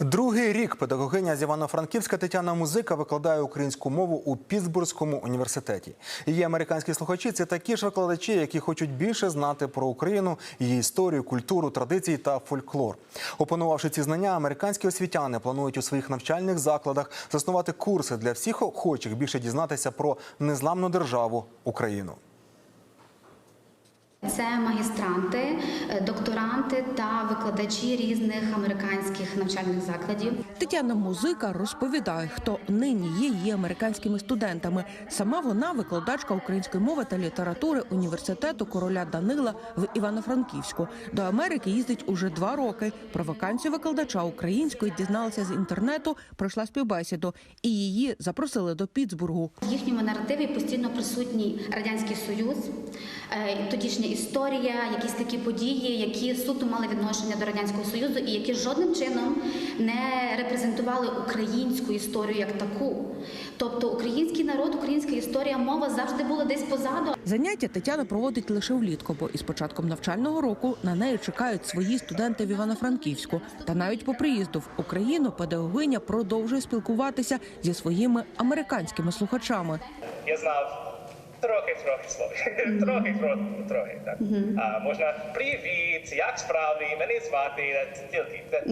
Другий рік педагогиня з Івано-Франківська Тетяна Музика викладає українську мову у Пітсбурзькому університеті. Її американські слухачі це такі ж викладачі, які хочуть більше знати про Україну, її історію, культуру, традиції та фольклор. Опанувавши ці знання, американські освітяни планують у своїх навчальних закладах заснувати курси для всіх охочих більше дізнатися про незламну державу Україну. Це магістранти, е, докторанти та викладачі різних американських навчальних закладів. Тетяна Музика розповідає, хто нині є її американськими студентами. Сама вона викладачка української мови та літератури університету короля Данила в Івано-Франківську. До Америки їздить уже два роки. Про вакансію викладача української дізналася з інтернету, пройшла співбесіду, і її запросили до Пітсбургу. В їхньому наративі постійно присутній радянський союз, е, тодішня історія, якісь такі події, які суто мали відношення до радянського союзу, і які жодним чином не репрезентували українську історію як таку. Тобто український народ, українська історія, мова завжди була десь позаду. Заняття Тетяна проводить лише влітку, бо із початком навчального року на неї чекають свої студенти в Івано-Франківську. Та навіть по приїзду в Україну педагогиня продовжує спілкуватися зі своїми американськими слухачами. я знав трохи трохи слов. трохи, трохи, трохи. Так. А, можна привіт, як справи, мене звати, тільки це,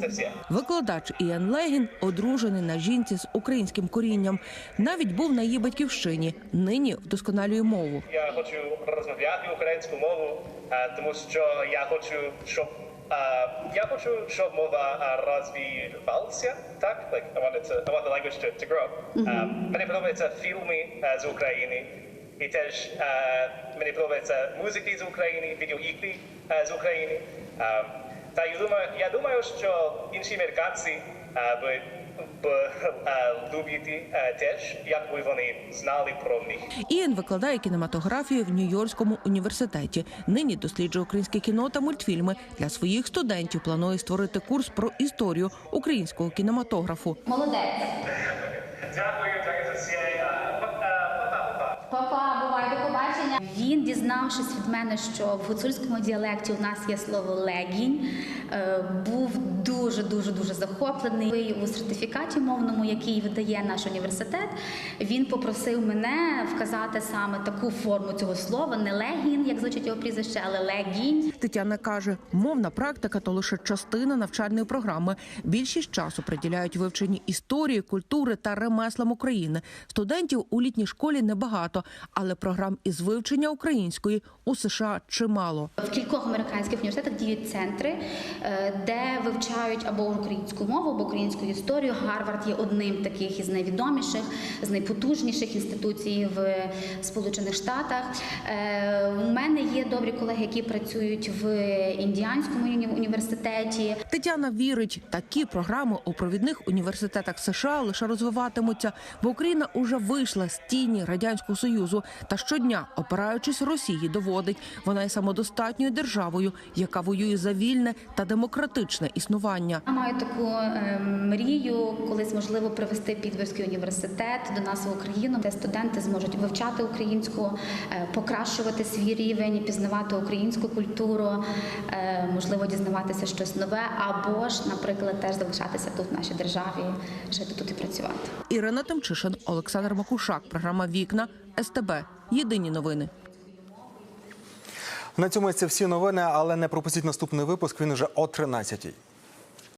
це, все. Викладач Іан Легін одружений на жінці з українським корінням. Навіть був на її батьківщині. Нині вдосконалює мову. Я хочу розмовляти українську мову, тому що я хочу, щоб я хочу, щоб мова а, розвивалася. Так, like, I want it to, I want the language to, to grow. А, мені подобаються фільми а, з України. І теж а, мені подобаються музики з України, відеоігри а, з України. А, та я думаю, я думаю, що інші американці а, би, би а, любити а, теж, якби вони знали про них. Іан викладає кінематографію в Нью-Йоркському університеті. Нині досліджує українське кіно та мультфільми. Для своїх студентів планує створити курс про історію українського кінематографу. Молодець. Дякую, дякую за все. А, па- а, па-па, па-па. Папа, бувай до побачення. Він, дізнавшись від мене, що в гуцульському діалекті у нас є слово легінь, е, був дуже дуже дуже захоплений. У сертифікаті мовному, який видає наш університет, він попросив мене вказати саме таку форму цього слова, не легін, як звучить його прізвище, але легінь. Тетяна каже, мовна практика то лише частина навчальної програми. Більшість часу приділяють вивченні історії, культури та ремеслам України. Студентів у літній школі небагато, але програм із вивчення української у США чимало. В кількох американських університетах діють центри, е, де вивчають або українську мову, або українську історію. Гарвард є одним таких із найвідоміших, з найпотужніших інституцій в Сполучених Штатах. Е, У мене є добрі колеги, які працюють в індіанському уні- університеті. Тетяна вірить, такі програми у провідних університетах США лише розвиватимуться, бо Україна уже вийшла з тіні радянського союзу та щодня, опираючись Росії, доводить, вона є самодостатньою державою, яка воює за вільне та демократичне існування. Я маю таку е, мрію, колись можливо привести Підборський університет до нас в Україну, де студенти зможуть вивчати українську, е, покращувати свій рівень, пізнавати українську культуру, е, можливо, дізнаватися щось нове, або ж, наприклад, теж залишатися тут в нашій державі, жити тут і працювати. Ірина Тимчишин, Олександр Макушак. Програма Вікна СТБ. Єдині новини. На цьому це всі новини, але не пропустіть наступний випуск. Він уже о 13-й.